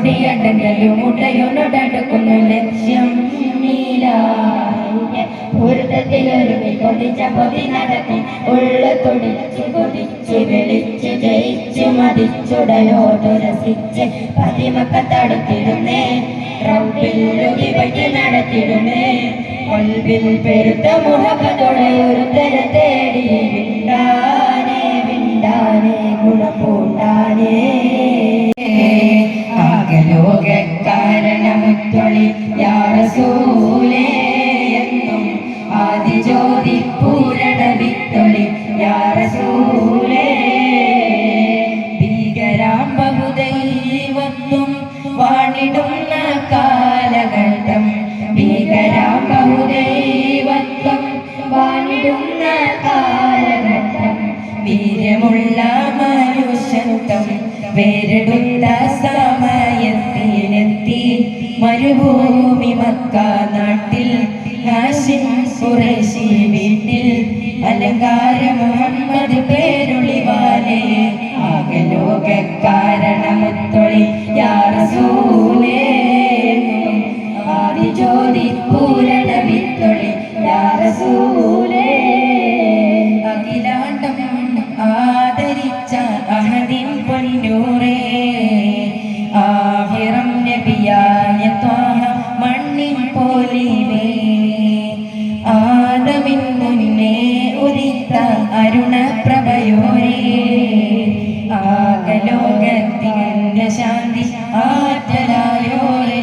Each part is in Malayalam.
കൊടിയടങ്ങലും മുട്ടയൊന്നൊടടുക്കുന്നു ലക്ഷ്യം ഒരു പൊതി നടത്തി ഉള്ളു തുടിച്ചു കൊതിച്ച് വെളിച്ചു ജയിച്ച് മതിച്ചുടയോ പതിമക്ക തടുത്തിടുന്നേ. നടത്തിടുന്നേ. പെരുത്ത വിണ്ടാനേ വിണ്ടാനേ ഗുണപൂണ്ടാനേ യാറസൂലേ എന്നും ആദിജ്യോതി പൂരണ വിത്തൊളി യാറസൂലേ ഭീകരാം ബഹുദൈവത്വം വാണിടുന്ന കാലഘട്ടം. ഭീകരാം ബഹുദൈവത്വം വാണിടുന്ന കാലഘട്ടം. വീര്യമുള്ള മനുഷ്യത്വം വേരെടുത്ത സമയത്തിലെത്തി മക്ക നാട്ടിൽ ഹാഷിം ഖുറൈശി വീട്ടിൽ അലങ്കാര മുഹമ്മദ് പേരുളിവാലേ. ആകലോക കാരണമുത്തൊളി യാറസൂലേ. ആദിജ്യോതി പൂരണ വിത്തൊളി യാറസൂലേ. അഖിലാണ്ടം ആദരിച്ച അഹദിൻ പൊന്നൂറേ. ശാന്തി ആറ്റലായോരേ.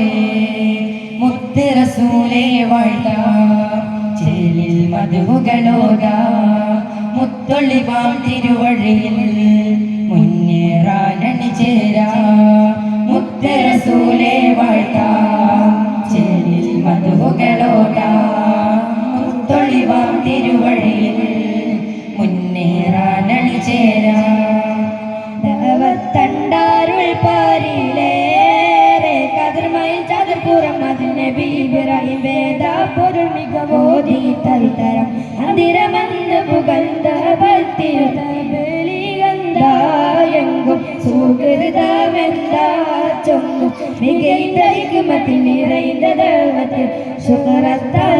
മുത്ത് റസൂലേ വാഴ്ത്താം ചേലിൽ മധുകളോക മുത്തൊളിവാം തിരുവഴിയിൽ മുന്നേറാനണി ചേരാ. മുത്ത് റസൂലേ വാഴ്ത്താം ചേലിൽ മധുകളോക മുത്തൊളിവാം തിരുവഴിയിൽ ചതുർപ്പുറം അതിനെ ബീബിറായി വേദ പൊരുൾ മികവോതി തരിതരം അതിരമന്ന് പുകഴ്ന്ന ഭക്തിയുതബലികന്തായെങ്കും സുഹൃതമെന്താ ചൊന്നു മികൈതൈക്കുമത്തിൽ നിറൈந்த ദൈവത്തിൽ ശുക്രത്താൽ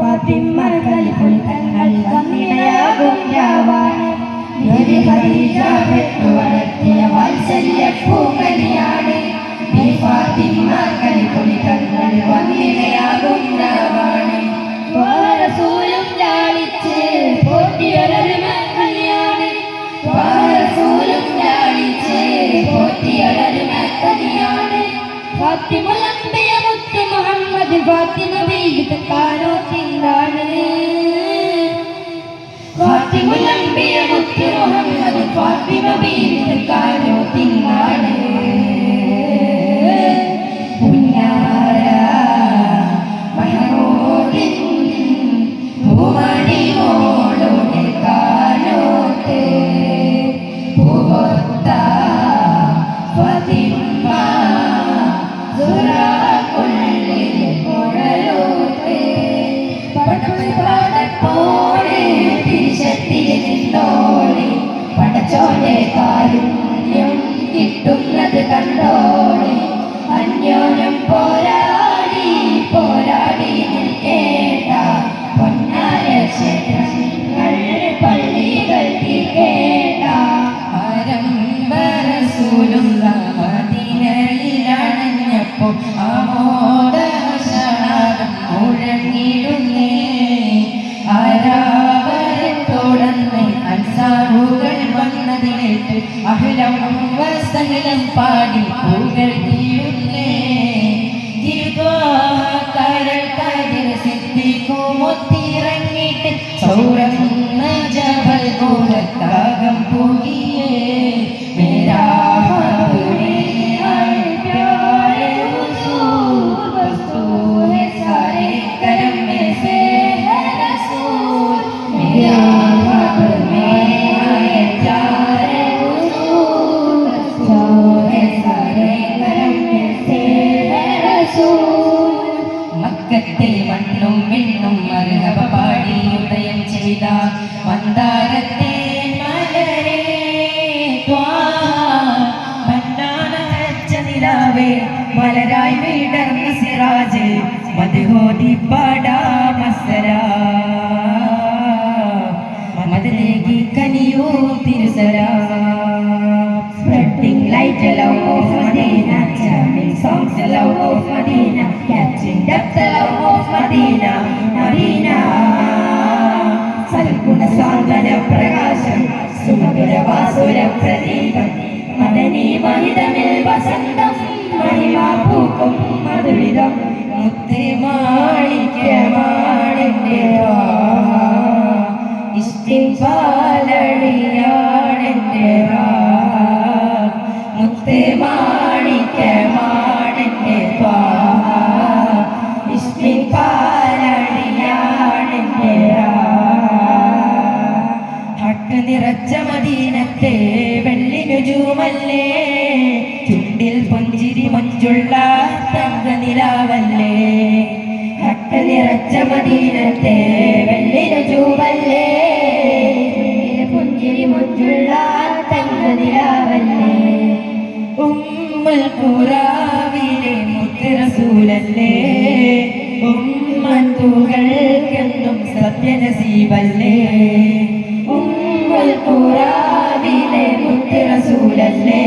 ഫാത്തിമകൾ തങ്ങൾ വന്നിടയാകും രാവാണ് ഒരു ഖദീജ പെറ്റു വളർത്തിയ വാത്സല്യ പൂങ്കനിയാണ് ഫാത്തിമകൾ തങ്ങൾ വന്നിടയാകും രാവാണ് റസൂലും ലാളിച്ച് പോറ്റിയൊരു മക്കളിയാണ് റസൂലും ലാളിച്ച് പോറ്റിയൊരു മക്കളിയാണ് ഫാത്തിമുലമ്പിയ മുത്ത് മുഹമ്മദ് ഫാത്തിമ ബീവിത ഫാത്തിമുലമ്പിയ മുത്ത് മുഹമ്മദ് ഫാത്തിമ ബീവിത കാനോത്തിലാണ് പുന്നാര മഹമൂദിൻ പടച്ചോന്റെ കാരുണ്യം കിട്ടുന്നത് കണ്ടോണി അന്യോന്യം പോരാടി dahilan pa di വീടർന്ന സിറാജ് पड़ा മസര कनियो കനിയോ തിരുസരാ Spreading the love of Medina, chanting songs, love of Medina, catching depth, love of Medina, Medina. സൽഗുണ സാന്ത്വന പ്രകാശം സുമധുര വാസുര പ്രദീപം മദനീ മഹിതമിൽ വസന്തം മധുരിതം മുത്തേ മാണിക്യമാണെന്റെ ഇഷ്ടിപ്പാലടിയാണെന്റെ മുത്തേ മാണിക്യമാണെന്റെ ഇഷ്ടിപ്പാലടിയാണെന്റെ ഹട്ട് നിറച്ച മദീനത്തെ വെള്ളി രുജുമല്ലേ ചുണ്ടിൽ പൊഞ്ചിരി മഞ്ചുള്ള മദീനത്തെ വെള്ളി ചൂവല്ലേ? പുഞ്ചിരി മുഞ്ചുള്ള തങ്കതിരാവല്ലേ ഉമ്മൽ ഖുറാവിലെ മുത്തറസൂലല്ലേ? ഉമ്മത്തുകൾക്കെന്നും സത്യനസീബല്ലേ? ഉമ്മൽ പുറാവിലെ മുത്തറസൂലല്ലേ?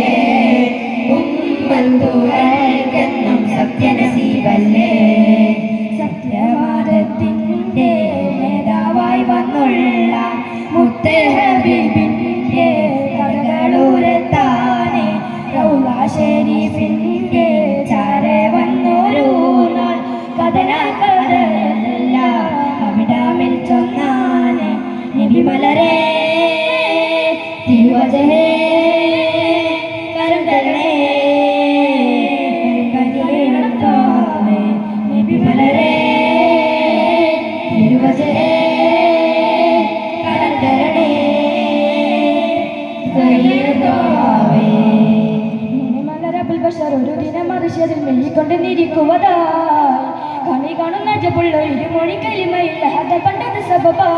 ബഷർ ഒരു ദിനം മറിച്ചതിൽ മെല്ലിക്കൊണ്ട് നിരിക്കുവതായി കണി കാണുന്ന ജബുള്ള ഇരുമൊഴി കലിമയില്ല അത് പണ്ടത് സബബാ.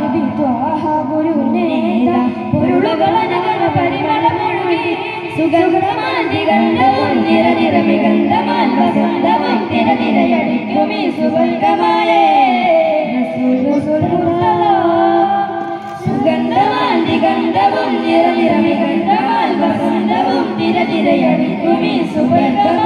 നബി ത്വാഹ ഗുരു നേത പൊരുളുകളനകണ പരിമളമൊഴുകി സുഗന്ധമാന്തി ഗന്ധവും നിരനിരമി ഗന്ധമാൽ വസന്തവും തിരനിരയടിക്കുമീ സുഗന്ധമായേ கண்டவன் திகண்டவன் நிரலிரமை கண்டவன் வசந்தவம் திரதிரையடி துமி சுபர்க்கம்